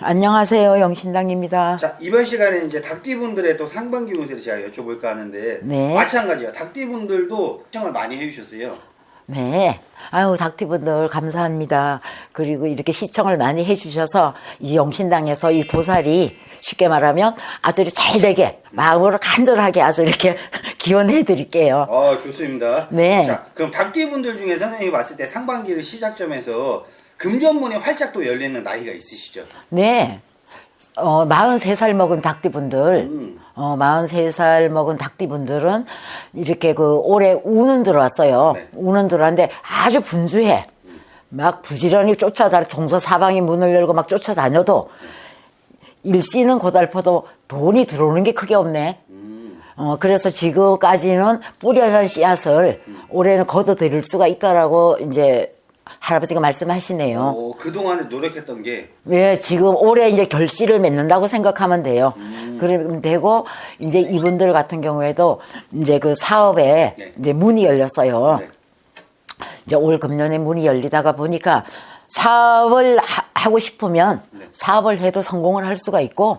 안녕하세요. 영신당입니다. 자 이번 시간에 이제 닭띠분들의 또 상반기 운세를 제가 여쭤볼까 하는데 네. 마찬가지예요. 닭띠분들도 시청을 많이 해주셨어요. 네. 아유, 닥티분들 감사합니다. 그리고 이렇게 시청을 많이 해주셔서 이 영신당에서 이 보살이 쉽게 말하면 아주 잘 되게 마음으로 간절하게 아주 이렇게 기원해 드릴게요. 아 좋습니다. 네. 자 그럼 닭띠분들 중에 선생님이 봤을 때 상반기를 시작점에서 금전문이 활짝 또 열리는 나이가 있으시죠? 네. 어, 43살 먹은 닭띠분들, 음. 어, 43살 먹은 닭띠분들은 이렇게 그 올해 우는 들어왔어요. 네. 우는 들어왔는데 아주 분주해. 막 부지런히 쫓아다, 동서 사방이 문을 열고 막 쫓아다녀도 일시는 고달퍼도 돈이 들어오는 게 크게 없네. 음. 어, 그래서 지금까지는 뿌려난 씨앗을 올해는 걷어들일 수가 있다라고 이제 할아버지가 말씀하시네요. 어, 그동안에 노력했던 게 왜 지금 올해 이제 결실을 맺는다고 생각하면 돼요. 그러면 되고 이제 이분들 같은 경우에도 이제 그 사업에 네. 이제 문이 열렸어요. 네. 이제 올 금년에 문이 열리다가 보니까 사업을 하, 고 싶으면 네. 사업을 해도 성공을 할 수가 있고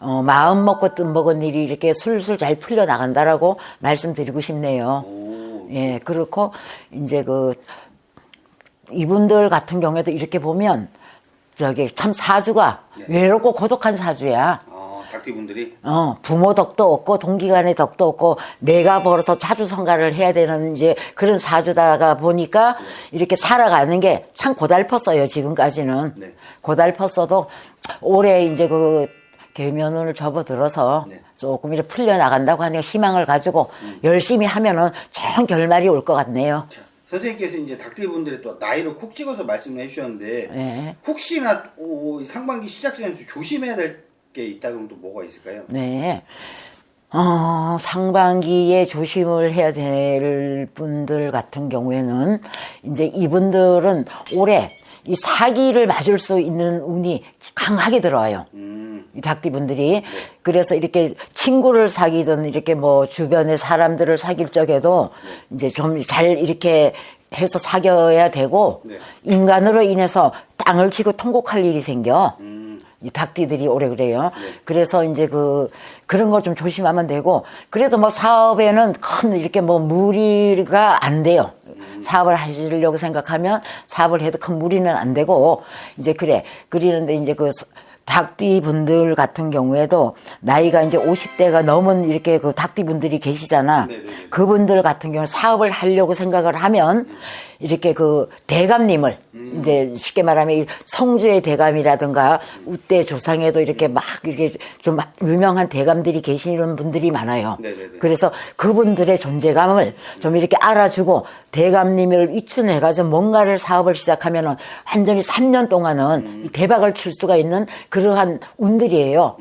어, 마음 먹고 뜻 먹은 일이 이렇게 술술 잘 풀려 나간다라고 말씀드리고 싶네요. 오, 예, 그렇고 이제 그 이분들 같은 경우에도 이렇게 보면 저기 참 사주가 네. 외롭고 고독한 사주야. 어, 닭띠분들이 어, 부모 덕도 없고 동기간의 덕도 없고 내가 벌어서 차주성가를 해야 되는 이제 그런 사주다가 보니까 이렇게 살아가는 게 참 고달펐어요 지금까지는 네. 고달펐어도 올해 이제 그 계면을 접어들어서 네. 조금 이렇게 풀려 나간다고 하니까 희망을 가지고 열심히 하면은 좋은 결말이 올 것 같네요. 자, 선생님께서 이제 닭띠분들의 또 나이를 콕 찍어서 말씀을 해주셨는데 네. 혹시나 오, 이 상반기 시작 전에서 조심해야 될 게 있다 그러면 또 뭐가 있을까요? 네. 어, 상반기에 조심을 해야 될 분들 같은 경우에는 이제 이분들은 올해 이 사기를 맞을 수 있는 운이 강하게 들어와요. 음, 이 닭띠분들이 그래서 이렇게 친구를 사귀든 이렇게 뭐 주변의 사람들을 사귈 적에도 이제 좀 잘 이렇게 해서 사귀어야 되고 네. 인간으로 인해서 땅을 치고 통곡할 일이 생겨. 음, 이 닭띠들이 오래 그래요. 네. 그래서 이제 그 그런 거좀 조심하면 되고 그래도 뭐 사업에는 큰 이렇게 뭐 무리가 안 돼요. 사업을 하시려고 생각하면 사업을 해도 큰 무리는 안 되고 이제 그래 그리는데 이제 그 닭띠 분들 같은 경우에도 나이가 이제 50대가 넘은 이렇게 그 닭띠 분들이 계시잖아. 네네네. 그분들 같은 경우 사업을 하려고 생각을 하면 이렇게 그 대감님을 이제 쉽게 말하면 이 성주의 대감이라든가 우대 조상에도 이렇게 막 이렇게 좀 유명한 대감들이 계시는 분들이 많아요. 네네네. 그래서 그분들의 존재감을 좀 이렇게 알아주고 대감님을 이춘해가지고 뭔가를 사업을 시작하면은 완전히 3년 동안은 이 대박을 칠 수가 있는 그러한 운들이에요.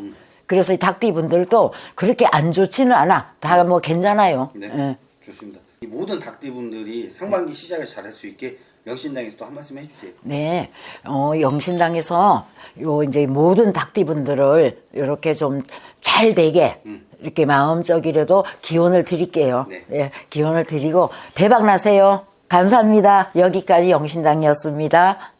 그래서 이 닭띠 분들도 그렇게 안 좋지는 않아. 다 뭐 괜찮아요. 네, 예. 좋습니다. 이 모든 닭띠분들이 상반기 시작을 잘할 수 있게 명신당에서 또 한 말씀 해주세요. 네, 어, 영신당에서 요 이제 모든 닭띠분들을 이렇게 좀 잘 되게 이렇게 마음적이라도 기원을 드릴게요. 네. 예, 기원을 드리고 대박 나세요. 감사합니다. 여기까지 영신당이었습니다.